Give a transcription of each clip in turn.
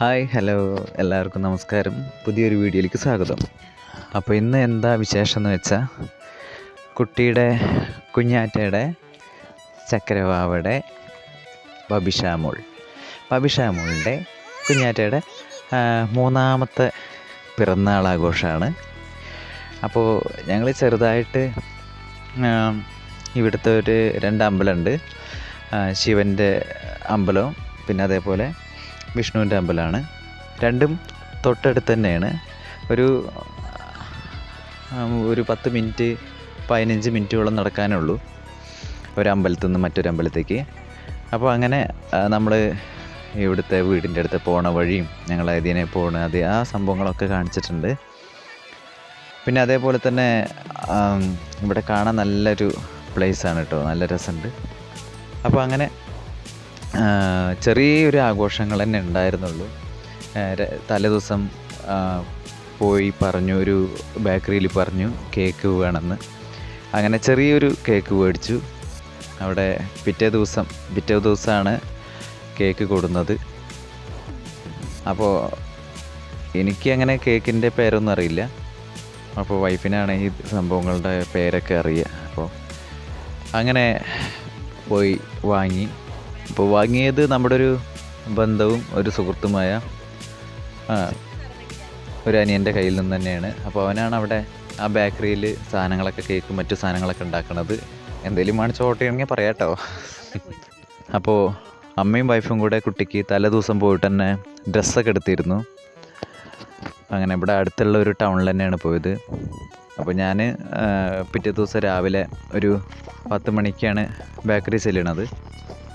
Hi hello എല്ലാവർക്കും നമസ്കാരം. പുതിയൊരു വീഡിയോയിലേക്ക് സ്വാഗതം. അപ്പോൾ ഇന്ന് എന്താ വിശേഷം എന്ന് വെച്ചാൽ കുട്ടിയുടെ കുഞ്ഞാറ്റയുടെ ചക്കരവാവയുടെ ബബിഷാമോൾ. ബബിഷാമോളിന്റെ കുഞ്ഞാറ്റയുടെ മൂന്നാമത്തെ പിറന്നാൾ ആഘോഷമാണ് അപ്പോൾ ഞങ്ങൾ ചെറുതായിട്ട് ഇവിടുത്തെ ഒരു രണ്ട് അമ്പലമുണ്ട് ശിവന്റെ അമ്പലവും പിന്നെ അതേപോലെ വിഷ്ണുവിന്റെ അമ്പലമാണ്. രണ്ടും തൊട്ടടുത്ത് തന്നെയാണ്. ഒരു ഒരു പത്ത് മിനിറ്റ് പതിനഞ്ച് മിനിറ്റോളം നടക്കാനുള്ളൂ ഒരു അമ്പലത്തിൽ നിന്ന് മറ്റൊരു അമ്പലത്തേക്ക്. അപ്പോൾ അങ്ങനെ നമ്മൾ ഇവിടുത്തെ വീടിന്റെ അടുത്ത് പോണ വഴിയും ഞങ്ങൾ അതിനെ പോണ അത് ആ സംഭവങ്ങളൊക്കെ കാണിച്ചിട്ടുണ്ട്. പിന്നെ അതേപോലെ തന്നെ ഇവിടെ കാണാൻ നല്ലൊരു പ്ലേസാണ് കേട്ടോ. നല്ല രസമുണ്ട്. അപ്പോൾ അങ്ങനെ ചെറിയൊരു ആഘോഷങ്ങൾ തന്നെ ഉണ്ടായിരുന്നുള്ളൂ. തലേദിവസം പോയി പറഞ്ഞു ഒരു ബേക്കറിയിൽ പറഞ്ഞു കേക്ക് വേണമെന്ന്. അങ്ങനെ ചെറിയൊരു കേക്ക് മേടിച്ചു. അവിടെ പിറ്റേ ദിവസം പിറ്റേ ദിവസമാണ് കേക്ക് കൊടുന്നത്. അപ്പോൾ എനിക്ക് അങ്ങനെ കേക്കിന്റെ പേരൊന്നും അറിയില്ല. അപ്പോൾ വൈഫിനാണ് ഈ സംഭവങ്ങളുടെ പേരൊക്കെ അറിയുക. അപ്പോൾ അങ്ങനെ പോയി വാങ്ങി. അപ്പോൾ വാങ്ങിയത് നമ്മുടെ ഒരു ബന്ധവും ഒരു സുഹൃത്തുമായ ഒരു അനിയന്റെ കയ്യിൽ നിന്ന് തന്നെയാണ്. അപ്പോൾ അവനാണ് അവിടെ ആ ബേക്കറിയിൽ സാധനങ്ങളൊക്കെ കേക്ക് മറ്റു സാധനങ്ങളൊക്കെ ഉണ്ടാക്കണത്. എന്തെങ്കിലും വേണിച്ച് ഓർഡർ ചെയ്യണമെങ്കിൽ പറയാട്ടോ അപ്പോൾ അമ്മയും വൈഫും കൂടെ കുട്ടിക്ക് തലേ ദിവസം പോയിട്ട് തന്നെ ഡ്രസ്സൊക്കെ എടുത്തിരുന്നു. അങ്ങനെ ഇവിടെ അടുത്തുള്ള ഒരു ടൗണിൽ തന്നെയാണ് പോയത്. അപ്പോൾ ഞാൻ പിറ്റേ ദിവസം രാവിലെ ഒരു പത്ത് മണിക്കാണ് ബേക്കറി ചെല്ലണത്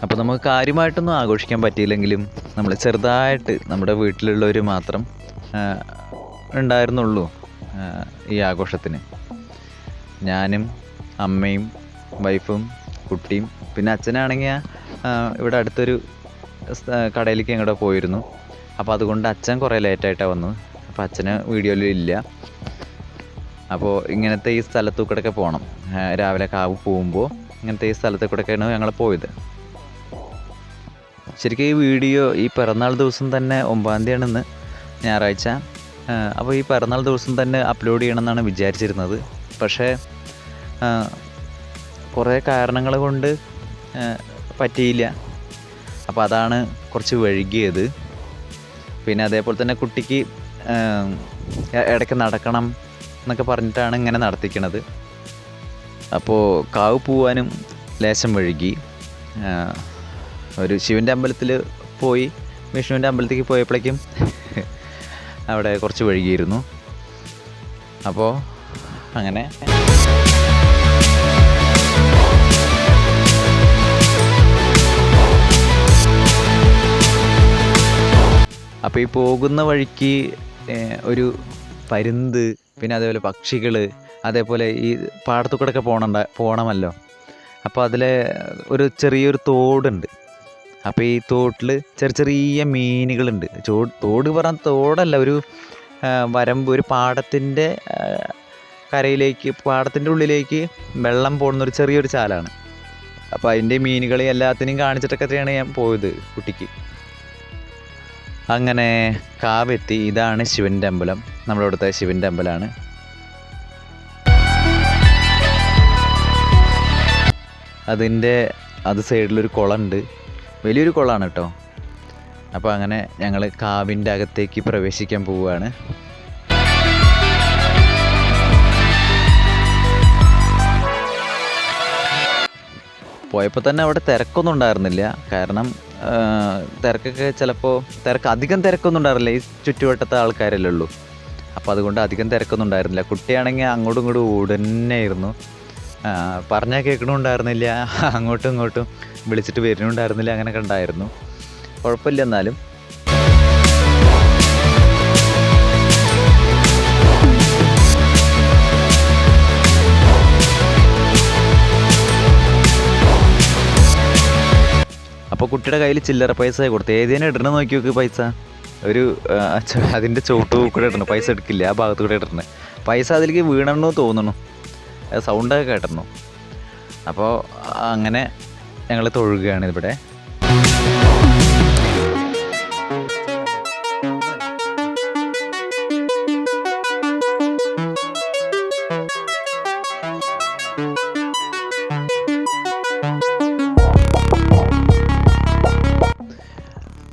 അപ്പോൾ നമുക്ക് കാര്യമായിട്ടൊന്നും ആഘോഷിക്കാൻ പറ്റിയില്ലെങ്കിലും നമ്മൾ ചെറുതായിട്ട് നമ്മുടെ വീട്ടിലുള്ളവർ മാത്രം ഉണ്ടായിരുന്നുള്ളൂ ഈ ആഘോഷത്തിന്. ഞാനും അമ്മയും വൈഫും കുട്ടിയും പിന്നെ അച്ഛനാണെങ്കിൽ ഇവിടെ അടുത്തൊരു കടയിലേക്ക് ഞങ്ങളുടെ പോയിരുന്നു. അപ്പോൾ അതുകൊണ്ട് അച്ഛൻ കുറേ ലേറ്റായിട്ടാണ് വന്നു. അപ്പോൾ അച്ഛന് വീഡിയോയിൽ ഇല്ല. അപ്പോൾ ഇങ്ങനത്തെ ഈ സ്ഥലത്തു കൂടെയൊക്കെ പോകണം രാവിലെ കാവ് പോകുമ്പോൾ ഇങ്ങനത്തെ ഈ സ്ഥലത്തു കൂടെയൊക്കെയാണ് ഞങ്ങൾ പോയത്. ശരിക്കും ഈ വീഡിയോ ഈ പിറന്നാൾ ദിവസം തന്നെ ഒമ്പതാം തീയതിയാണെന്ന് ഞായറാഴ്ച അപ്പോൾ ഈ പിറന്നാൾ ദിവസം തന്നെ അപ്ലോഡ് ചെയ്യണമെന്നാണ് വിചാരിച്ചിരുന്നത്. പക്ഷേ കുറേ കാരണങ്ങൾ കൊണ്ട് പറ്റിയില്ല. അപ്പോൾ അതാണ് കുറച്ച് വൈകിയത്. പിന്നെ അതേപോലെ തന്നെ കുട്ടിക്ക് ഇടയ്ക്ക് നടക്കണം എന്നൊക്കെ പറഞ്ഞിട്ടാണ് ഇങ്ങനെ നടത്തിക്കണത്. അപ്പോൾ കാവ് പോവാനും ലേശം വഴുകി ഒരു ശിവന്റെ അമ്പലത്തിൽ പോയി വിഷ്ണുവിന്റെ അമ്പലത്തേക്ക് പോയപ്പോഴേക്കും അവിടെ കുറച്ച് വഴുകിയിരുന്നു അപ്പോൾ അങ്ങനെ അപ്പോൾ ഈ പോകുന്ന വഴിക്ക് ഒരു പരുന്ത് പിന്നെ അതേപോലെ പക്ഷികൾ അതേപോലെ ഈ പാടത്തു കൂടെയൊക്കെ പോകണണ്ട പോകണമല്ലോ അപ്പോൾ അതിലെ ഒരു ചെറിയൊരു തോടുണ്ട്. അപ്പോൾ ഈ തോട്ടിൽ ചെറിയ ചെറിയ മീനുകളുണ്ട്. തോട് പറഞ്ഞ തോടല്ല ഒരു വരമ്പ് ഒരു പാടത്തിന്റെ കരയിലേക്ക് പാടത്തിന്റെ ഉള്ളിലേക്ക് വെള്ളം പോകുന്ന ഒരു ചെറിയൊരു ചാലാണ്. അപ്പോൾ അതിന്റെ മീനുകളെ എല്ലാത്തിനെയും കാണിച്ചിട്ടൊക്കെയാണ് ഞാൻ പോയത് കുട്ടിക്ക്. അങ്ങനെ കാവെത്തി. ഇതാണ് ശിവന്റെ അമ്പലം നമ്മുടെ അവിടുത്തെ ശിവന്റെ അമ്പലമാണ് അതിന്റെ അത് സൈഡിലൊരു കുളമുണ്ട് വലിയൊരു കുളമാണ് കേട്ടോ അപ്പോൾ അങ്ങനെ ഞങ്ങൾ കാവിന്റെ അകത്തേക്ക് പ്രവേശിക്കാൻ പോവുകയാണ്. പോയപ്പോൾ തന്നെ അവിടെ തിരക്കൊന്നും ഉണ്ടായിരുന്നില്ല. കാരണം തിരക്കൊക്കെ ചിലപ്പോൾ തിരക്ക് അധികം തിരക്കൊന്നും ഉണ്ടായിരുന്നില്ല. ഈ ചുറ്റുവട്ടത്തെ ആൾക്കാരല്ലേ ഉള്ളൂ. അപ്പോൾ അതുകൊണ്ട് അധികം തിരക്കൊന്നും ഉണ്ടായിരുന്നില്ല. കുട്ടിയാണെങ്കിൽ അങ്ങോട്ടും ഇങ്ങോട്ടും ഓടുന്നതായിരുന്നു പറഞ്ഞാൽ കേൾക്കണമുണ്ടായിരുന്നില്ല അങ്ങോട്ടും ഇങ്ങോട്ടും വിളിച്ചിട്ട് വരുന്നുണ്ടായിരുന്നില്ല അങ്ങനെയൊക്കെ ഉണ്ടായിരുന്നു. കുഴപ്പമില്ല എന്നാലും. അപ്പോൾ കുട്ടിയുടെ കയ്യിൽ ചില്ലറ പൈസ കൊടുത്തു ഏതേനെ ഇടണം നോക്കി നോക്ക് പൈസ. ഒരു അതിന്റെ ചോട്ട് കൂടെ ഇടണം. പൈസ എടുക്കില്ല ആ ഭാഗത്ത് കൂടെ ഇടണം. പൈസ അതിലേക്ക് വീണെന്ന് തോന്നുന്നു. അത് സൗണ്ടൊക്കെ കേട്ടിരുന്നു അപ്പോൾ അങ്ങനെ ഞങ്ങൾ തൊഴുകയാണ് ഇവിടെ.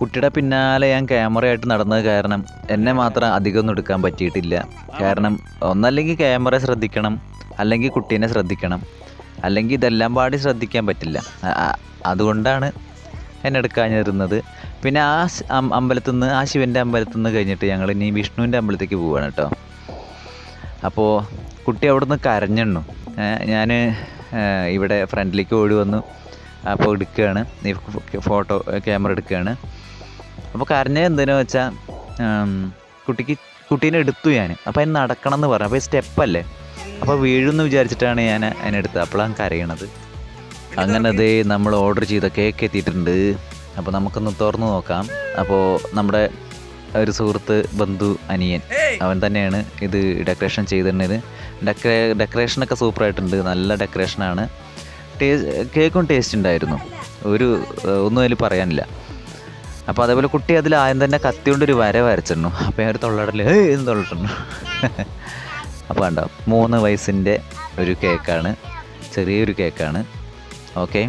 കുട്ടിയുടെ പിന്നാലെ ഞാൻ ക്യാമറയായിട്ട് നടന്നത് കാരണം എന്നെ മാത്രം അധികമൊന്നും എടുക്കാൻ പറ്റിയിട്ടില്ല. കാരണം ഒന്നല്ലെങ്കിൽ ക്യാമറ ശ്രദ്ധിക്കണം. അല്ലെങ്കിൽ കുട്ടീനെ ശ്രദ്ധിക്കണം. അല്ലെങ്കിൽ ഇതെല്ലാം പാടി ശ്രദ്ധിക്കാൻ പറ്റില്ല. അതുകൊണ്ടാണ് എന്നെ എടുക്കാനിരുന്നത് പിന്നെ ആ അമ്പലത്തിൽ നിന്ന് ആ ശിവന്റെ അമ്പലത്തിൽ നിന്ന് കഴിഞ്ഞിട്ട് ഞങ്ങൾ ഇനി വിഷ്ണുവിന്റെ അമ്പലത്തേക്ക് പോവുകയാണ് കേട്ടോ. അപ്പോൾ കുട്ടി അവിടുന്ന് കരഞ്ഞെണ്ണു. ഞാൻ ഇവിടെ ഫ്രണ്ടിലേക്ക് ഓടി വന്നു. അപ്പോൾ എടുക്കുകയാണ്. ഫോട്ടോ ക്യാമറ എടുക്കുകയാണ്. അപ്പോൾ കരഞ്ഞത് എന്തെന്ന് വെച്ചാൽ കുട്ടിക്ക് കുട്ടീനെ എടുത്തു ഞാൻ അപ്പോൾ അതിന് നടക്കണം എന്ന് പറഞ്ഞു അപ്പോൾ സ്റ്റെപ്പല്ലേ? അപ്പോൾ വീഴുമെന്ന് വിചാരിച്ചിട്ടാണ് ഞാൻ അതിനെടുത്തത്. അപ്പോഴാണ് കരയണത്. അങ്ങനെ അതേ നമ്മൾ ഓർഡർ ചെയ്ത കേക്ക് എത്തിയിട്ടുണ്ട്. അപ്പോൾ നമുക്കൊന്ന് തുറന്നു നോക്കാം. അപ്പോൾ നമ്മുടെ ഒരു സുഹൃത്ത് ബന്ധു അനിയൻ. അവൻ തന്നെയാണ് ഇത് ഡെക്കറേഷൻ ചെയ്തിരുന്നത്. ഡെക്കറേ ഡെക്കറേഷനൊക്കെ സൂപ്പറായിട്ടുണ്ട് നല്ല ഡെക്കറേഷനാണ് ടേസ്റ്റ് കേക്കും ടേസ്റ്റ് ഉണ്ടായിരുന്നു. ഒരു ഒന്നും അതിൽ പറയാനില്ല. അപ്പോൾ അതേപോലെ കുട്ടി അതിൽ ആദ്യം തന്നെ കത്തി കൊണ്ടൊരു വര വരച്ചിരുന്നു. അപ്പോൾ ഞാൻ ഒരു തൊള്ളടല്ലേ എന്ന് തൊള്ളിട്ടുണ്ട് അപ്പോൾ കണ്ടോ മൂന്ന് വയസ്സിന്റെ ഒരു കേക്കാണ് ചെറിയൊരു കേക്കാണ്. ഓക്കെ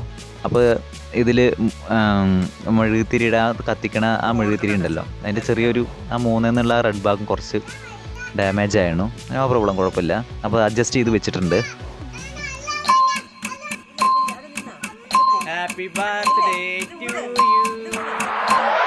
അപ്പോൾ ഇതിൽ മെഴുകുതിരിയുടെ ആ കത്തിക്കണ ആ മെഴുകുതിരി ഉണ്ടല്ലോ അതിന്റെ ചെറിയൊരു ആ മൂന്നെന്നുള്ള റെഡ് ഭാഗം കുറച്ച് ഡാമേജ് ആയിരുന്നു. നോ പ്രോബ്ലം കുഴപ്പമില്ല. അപ്പോൾ അഡ്ജസ്റ്റ് ചെയ്ത് വെച്ചിട്ടുണ്ട്. Happy birthday to you.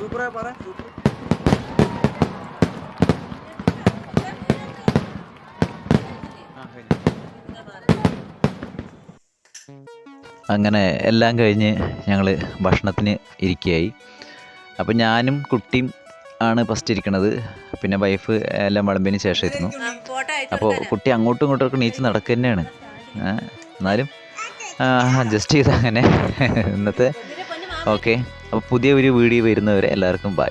സൂപ്പറാ പറ അങ്ങനെ എല്ലാം കഴിഞ്ഞ് ഞങ്ങൾ ഭക്ഷണത്തിന് ഇരിക്കുകയായി. അപ്പം ഞാനും കുട്ടിയും ആണ് ഫസ്റ്റ് ഇരിക്കണത്. പിന്നെ വൈഫ് എല്ലാം വിളമ്പിന് ശേഷം ഇരുന്നു അപ്പോൾ കുട്ടി അങ്ങോട്ടും ഇങ്ങോട്ടും ഒക്കെ നീച്ച് നടക്കുക തന്നെയാണ് എന്നാലും അഡ്ജസ്റ്റ് ചെയ്ത് അങ്ങനെ ഇന്നത്തെ ഓക്കെ അപ്പോൾ പുതിയ ഒരു വീഡിയോ വരുന്നവരെ എല്ലാവർക്കും ബൈ